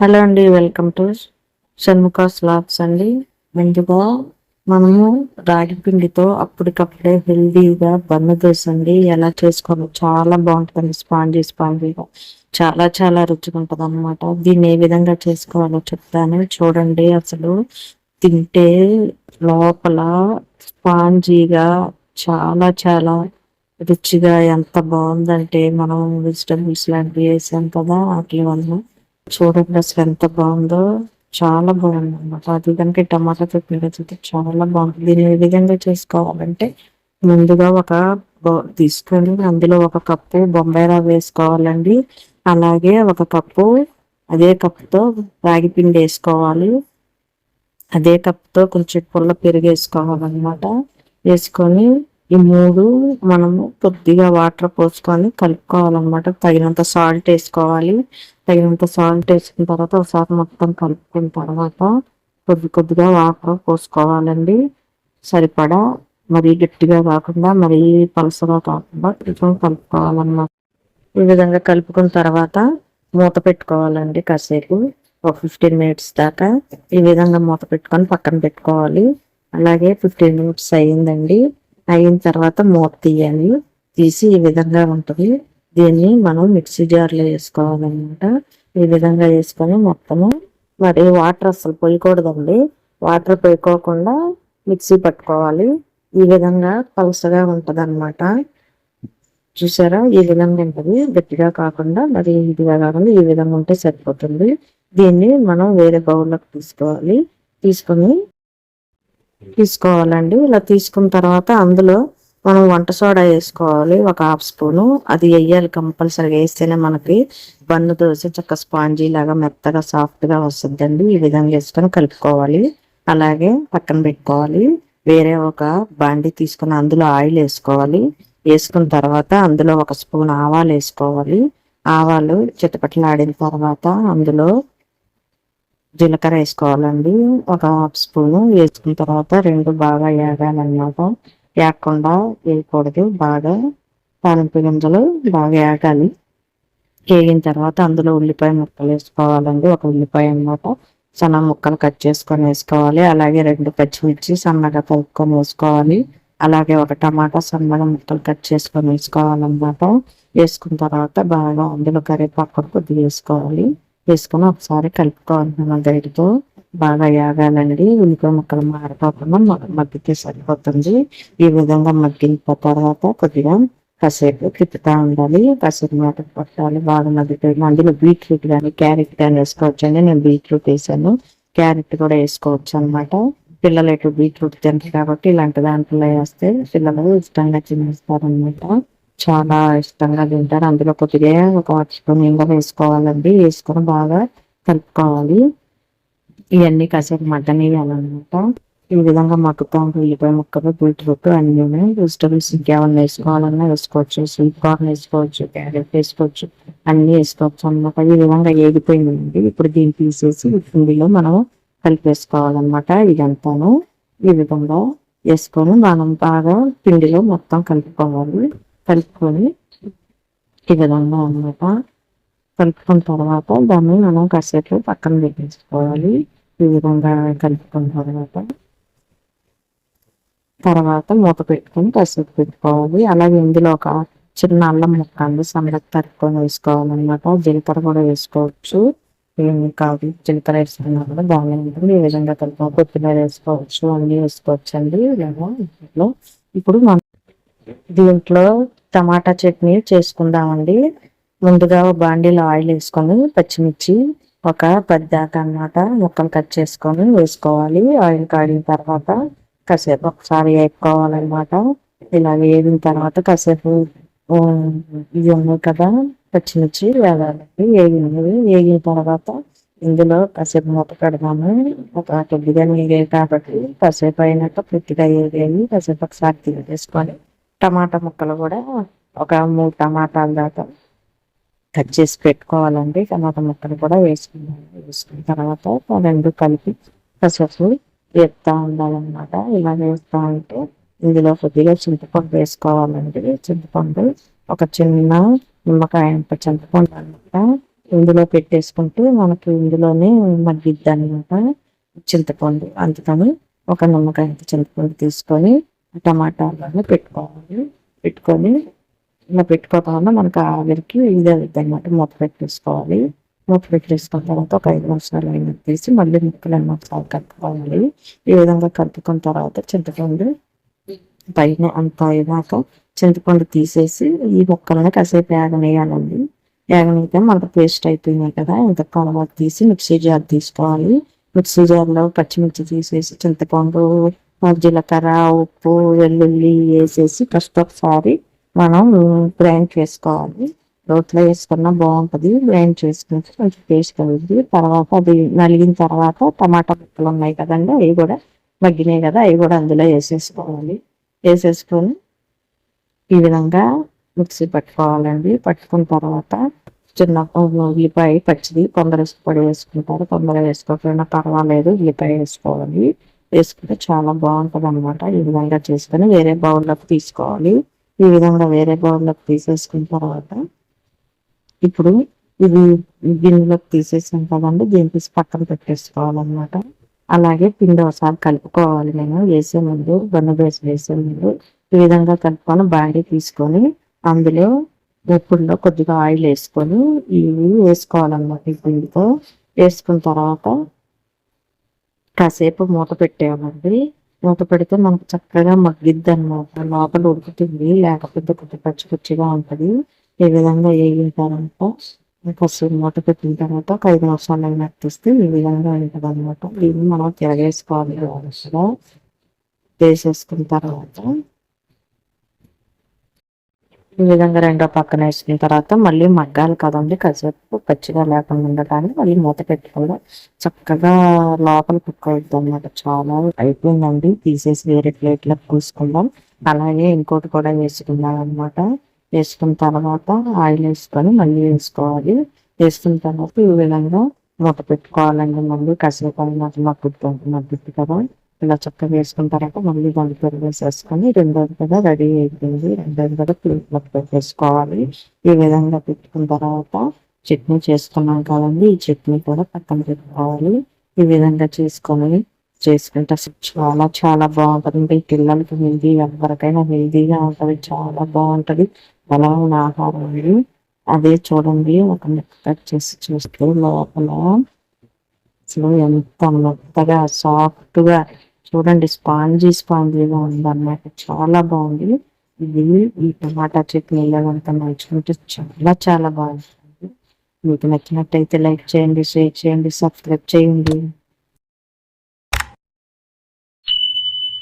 Hello అండి welcome to Shanmukha slabs అండి. ముందుగా మనము రాగి పిండితో అప్పటికప్పుడే హెల్దీగా బన్ను దోశ ఎలా చేసుకోవాలో చాలా బాగుంటుంది స్పాంజీ స్పాంజీగా చాలా చాలా రుచిగా ఉంటుంది అనమాట దీన్ని ఏ విధంగా చేసుకోవాలో చెప్తాను. చూడండి అసలు తింటే లోపల స్పాంజీగా చాలా చాలా రుచిగా ఎంత బాగుందంటే మనం వెజిటబుల్స్ లాంటివి వేసాం కదా వాటి వల్ల చూడండి అసలు ఎంత బాగుందో. చాలా బాగుంది అనమాట అది కనుక టమాటా చట్నీ చాలా బాగుంది. దీన్ని ఏ విధంగా చేసుకోవాలంటే ముందుగా ఒక తీసుకొని అందులో ఒక కప్పు బొంబాయి రవ్వ వేసుకోవాలండి. అలాగే ఒక కప్పు అదే కప్పుతో రాగి పిండి వేసుకోవాలి. అదే కప్తో కొంచెం పుల్ల పెరుగు వేసుకోవాలన్నమాట. వేసుకొని ఈ మూడు మనము కొద్దిగా వాటర్ పోసుకొని కలుపుకోవాలన్నమాట. తగినంత సాల్ట్ వేసుకోవాలి. తగినంత సాల్ట్ వేసుకున్న తర్వాత ఒకసారి మొత్తం కలుపుకున్న తర్వాత కొద్ది కొద్దిగా వాటర్ పోసుకోవాలండి. సరిపడా మరీ గట్టిగా కాకుండా మరీ పలసగా కాకుండా కొంచెం కలుపుకోవాలన్నమాట. ఈ విధంగా కలుపుకున్న తర్వాత మూత పెట్టుకోవాలండి కాసేపు. ఒక ఫిఫ్టీన్ మినిట్స్ దాకా ఈ విధంగా మూత పెట్టుకొని పక్కన పెట్టుకోవాలి. అలాగే ఫిఫ్టీన్ మినిట్స్ అయ్యిందండి. అయిన తర్వాత మూత తీయాలి. తీసి ఈ విధంగా ఉంటుంది. దీన్ని మనం మిక్సీ జార్లో వేసుకోవాలన్నమాట. ఈ విధంగా వేసుకొని మొత్తము మరి వాటర్ అసలు పోయకూడదండి. వాటర్ పోయకోకుండా మిక్సీ పట్టుకోవాలి. ఈ విధంగా పలుసగా ఉంటది చూసారా? ఈ విధంగా ఉంటుంది. గట్టిగా కాకుండా మరి ఇదిగా కాకుండా ఈ విధంగా ఉంటే సరిపోతుంది. దీన్ని మనం వేరే బౌల్లోకి తీసుకోవాలి. తీసుకొని తీసుకోవాలండి. ఇలా తీసుకున్న తర్వాత అందులో మనం వంట సోడా వేసుకోవాలి ఒక హాఫ్ స్పూను. అది వేయాలి కంపల్సరీగా వేస్తేనే మనకి బన్ను దోశ చక్క స్పాంజీ లాగా మెత్తగా సాఫ్ట్గా వస్తుందండి. ఈ విధంగా వేసుకొని కలుపుకోవాలి. అలాగే పక్కన పెట్టుకోవాలి. వేరే ఒక బాండి తీసుకుని అందులో ఆయిల్ వేసుకోవాలి. వేసుకున్న తర్వాత అందులో ఒక స్పూన్ ఆవాలు వేసుకోవాలి. ఆవాలు చిటపటలాడిన తర్వాత అందులో జీలకర్ర వేసుకోవాలండి. ఒక హాఫ్ స్పూను. వేసుకున్న తర్వాత రెండు బాగా వేగాలన్నమాట వేగకుండా వేయకూడదు. బాగా తాలింపు గింజలు బాగా వేగాలి వేగిన తర్వాత అందులో ఉల్లిపాయ ముక్కలు వేసుకోవాలండి. ఒక ఉల్లిపాయ అన్నమాట. సన్న ముక్కలు కట్ చేసుకొని వేసుకోవాలి. అలాగే రెండు పచ్చిమిర్చి సన్నగా కలుపుకొని వేసుకోవాలి. అలాగే ఒక టమాటా సన్నగా ముక్కలు కట్ చేసుకొని వేసుకోవాలన్నమాట. వేసుకున్న తర్వాత బాగా అందులో కరివేపాకు కొద్దిగా వేసుకోవాలి. వేసుకొని ఒకసారి కలుపుకోవాలి మన గైడ్తో బాగా యాగాలండి ఉల్లిపాయ ముక్కలు మారిపోకుండా మగ్గితే సరిపోతుంది. ఈ విధంగా మగ్గిన తర్వాత కొద్దిగా కాసేపు తిప్పుతా ఉండాలి. కాసేపు మూత పట్టాలి. బాగా మగ్గిపోయింది అందులో బీట్రూట్ కానీ క్యారెట్ కానీ వేసుకోవచ్చు అండి నేను బీట్రూట్ వేసాను. క్యారెట్ కూడా వేసుకోవచ్చు అన్నమాట. పిల్లలు ఎటు బీట్రూట్ తింటారు కాబట్టి ఇలాంటి దాంట్లో వేస్తే పిల్లలు ఇష్టంగా తినేస్తారు అనమాట చాలా ఇష్టంగా తింటారు. అందులో కొద్దిగా ఒక స్పూన్ ఇంగ వేసుకోవాలండి. వేసుకొని బాగా కలుపుకోవాలి. ఇవన్నీ కాసేపు మగ్గనియాలన్నమాట ఈ విధంగా మగ్గుతా ఉంటాయి ఉల్లిపాయ ముక్కలు బీట్రూట్ అన్ని వెజిటబుల్స్ ఇంకేమన్నా వేసుకోవాలన్నా వేసుకోవచ్చు. స్వీట్ కార్న్ వేసుకోవచ్చు క్యారెట్ వేసుకోవచ్చు అన్ని వేసుకోవచ్చు అన్నమాట. ఈ విధంగా ఏగిపోయిందండి. ఇప్పుడు దీన్ని తీసేసి పిండిలో మనం కలిపేసుకోవాలన్నమాట. ఇదంతాను. ఈ విధంగా వేసుకొని మనం బాగా పిండిలో మొత్తం కలుపుకోవాలి. కలుపుకొని ఈ విధంగా అన్నమాట. కలుపుకున్న తర్వాత దాన్ని మనం కాసేపు పక్కన పెట్టేసుకోవాలి. ఈ విధంగా కలుపుకున్న తర్వాత తర్వాత మూత పెట్టుకొని పసుపు పెట్టుకోవాలి. అలాగే ఇందులో ఒక చిన్న అల్లం ముక్క అండి. సన్నగా తరుక్కొని వేసుకోవాలన్నమాట. జీలకర్ర కూడా వేసుకోవచ్చు. ఏమి కాదు జీలకర్ర వేసుకున్నా కూడా బాగానే ఉంటుంది. ఈ విధంగా కలుపు కొత్తిమీర వేసుకోవచ్చు అన్నీ వేసుకోవచ్చు అండి ఇలాగా ఇంట్లో ఇప్పుడు మనం దీంట్లో టమాటా చట్నీ చేసుకుందామండి. ముందుగా బాండీలో ఆయిల్ వేసుకొని పచ్చిమిర్చి ఒక పద్దాక అనమాట అన్నమాట. ముక్కలు కట్ చేసుకొని వేసుకోవాలి. ఆయిల్ కాడిన తర్వాత కాసేపు ఒకసారి వేపుకోవాలన్నమాట. ఇలా వేగిన తర్వాత కాసేపు ఇవి ఉన్నాయి కదా పచ్చిమిర్చి వేగాలండి వేగినవి. వేగిన తర్వాత ఇందులో కాసేపు మూత పెడదాము. ఒక కొద్దిగా నీరే కాబట్టి కాసేపు అయినాక పూర్తిగా వేగాయి. కాసేపు ఒకసారి తీసేసుకొని టమాటా ముక్కలు కూడా ఒక మూడు టమాటాలు దాకా కట్ చేసి పెట్టుకోవాలండి. టమాటా ముక్కలు కూడా వేసుకున్నాను వేసుకున్న తర్వాత రెండు కలిపి పసుపు వేపుతా ఉండాలన్నమాట. ఇలా వేస్తా ఉంటే ఇందులో కొద్దిగా చింతపండు వేసుకోవాలండి. చింతపండు ఒక చిన్న నిమ్మకాయ చింతపండు అనమాట ఇందులో పెట్టేసుకుంటే మనకి ఇందులోనే మగ్గిద్ది అనమాట చింతపండు. అందుకని ఒక నిమ్మకాయ చింతపండు తీసుకొని టమాటాలను పెట్టుకోవాలి. పెట్టుకొని ఇలా వల్ల మనకు ఆవిరికి ఇది అవుతుంది అనమాట మూత పెట్టేసుకోవాలి. మూత పెట్టేసుకున్న తర్వాత ఒక ఐదు నిమిషాలు అయిన తీసి మళ్ళీ ముక్కలు ఒకసారి కలుపుకోవాలి. ఈ విధంగా కలుపుకున్న తర్వాత చింతపండు పైన అంత అయినాక చింతపండు తీసేసి ఈ ముక్కలను కాసేపు వేగనేయాలండి వేగనైతే మనకు పేస్ట్ అయిపోయినాయి కదా ఇంత తర్వాత తీసి మిక్సీ జార్ తీసుకోవాలి. మిక్సీ జార్లో పచ్చిమిర్చి తీసేసి చింతపండు జీలకర్ర ఉప్పు వెల్లుల్లి వేసేసి ఫస్ట్ ఒకసారి మనం గ్రైండ్ చేసుకోవాలి. రోట్లో వేసుకున్నా బాగుంటుంది. గ్రైండ్ చేసుకుంటే కొంచెం టేస్ట్ అవుతుంది తర్వాత అది నలిగిన తర్వాత టమాటా ముక్కలు ఉన్నాయి కదండి అవి కూడా మగ్గినాయి కదా అవి కూడా అందులో వేసేసుకోవాలి. వేసేసుకొని ఈ విధంగా మిక్సీ పట్టుకోవాలండి. పట్టుకున్న తర్వాత చిన్న ఉల్లిపాయ పచ్చిది కొందరు పొడి వేసుకుంటారు. కొందరు వేసుకోకపోయినా పర్వాలేదు ఉల్లిపాయ వేసుకోవాలి. వేసుకుంటే చాలా బాగుంటుంది అనమాట ఈ విధంగా చేసుకొని వేరే బౌల్లోకి తీసుకోవాలి. ఈ విధంగా వేరే బౌల్లోకి తీసేసుకున్న తర్వాత ఇప్పుడు ఇది గిన్నెలోకి తీసేసాం కదండి దీని తీసి పక్కన పెట్టేసుకోవాలన్నమాట. అలాగే పిండి ఒకసారి కలుపుకోవాలి నేను వేసే ముందు బన్న బేసి వేసే ముందు. ఈ విధంగా కలుపుకొని బాడీ తీసుకొని అందులో ఉప్పుల్లో కొద్దిగా ఆయిల్ వేసుకొని ఇవి వేసుకోవాలన్నమాట ఈ పిండితో. వేసుకున్న తర్వాత కాసేపు మూత పెట్టేయాలండి మూత పెడితే మనకు చక్కగా మగ్గిద్ది అనమాట లోపల ఉడుకుతుంది లేకపోతే కొంచెం పచ్చి పచ్చిగా ఉంటుంది. ఈ విధంగా వేగిన తర్వాత ఫస్ట్ మూత పెట్టిన తర్వాత ఒక ఐదు నిమిషాలు అయినట్టు ఈ విధంగా ఉంటుంది అనమాట దీన్ని మనం తిరగేసుకోవాలి. వేసేసుకున్న తర్వాత ఈ విధంగా రెండో పక్కన వేసుకున్న తర్వాత మళ్ళీ మగ్గాలి కదండి కసేపు పచ్చిగా లేకుండా ఉండటానికి మళ్ళీ మూత పెట్టుకోవడం చక్కగా లోపల కుక్ అవుతుంది అనమాట చాలా అయిపోయిందండి. తీసేసి వేరే ప్లేట్లో పూసుకుందాం. అలాగే ఇంకోటి కూడా వేసుకుందాం అనమాట వేసుకున్న తర్వాత ఆయిల్ వేసుకొని మళ్ళీ వేసుకోవాలి. వేసుకున్న తర్వాత ఈ విధంగా మూత పెట్టుకోవాలండి. మళ్ళీ కాసేపు అయినట్టు మగ్గుతుంది మగ్గుద్ది కదా. ఇలా చక్కగా వేసుకున్న తర్వాత మళ్ళీ దాని పెరుగు వేసేసుకొని రెండోది కూడా రెడీ అయిపోయింది. రెండోది కూడా ప్లేట్లోకి పెట్టేసుకోవాలి ఈ విధంగా పెట్టుకున్న తర్వాత చట్నీ చేసుకున్నాం కదండి. ఈ చట్నీ కూడా పక్కన పెట్టుకోవాలి. ఈ విధంగా చేసుకొని చేసుకుంటే అసలు చాలా చాలా బాగుంటుంది. పిల్లలకి హెల్దీ ఎవరికైనా హెల్దీగా ఉంటుంది. చాలా బాగుంటది. అలా ఆహారం అండి అదే చూడండి. ఒక ముక్క కట్ చేసి చూస్తే లోపల అసలు ఎంత మెత్తగా సాఫ్ట్గా చూడండి స్పాంజీ స్పాంజీగా ఉందన్నమాట. చాలా బాగుంది. ఇది ఈ టమాటా చట్నీ ఇలాగంతా మంచుకుంటే చాలా చాలా బాగుంటుంది. మీకు నచ్చినట్టయితే లైక్ చేయండి షేర్ చేయండి సబ్స్క్రైబ్ చేయండి.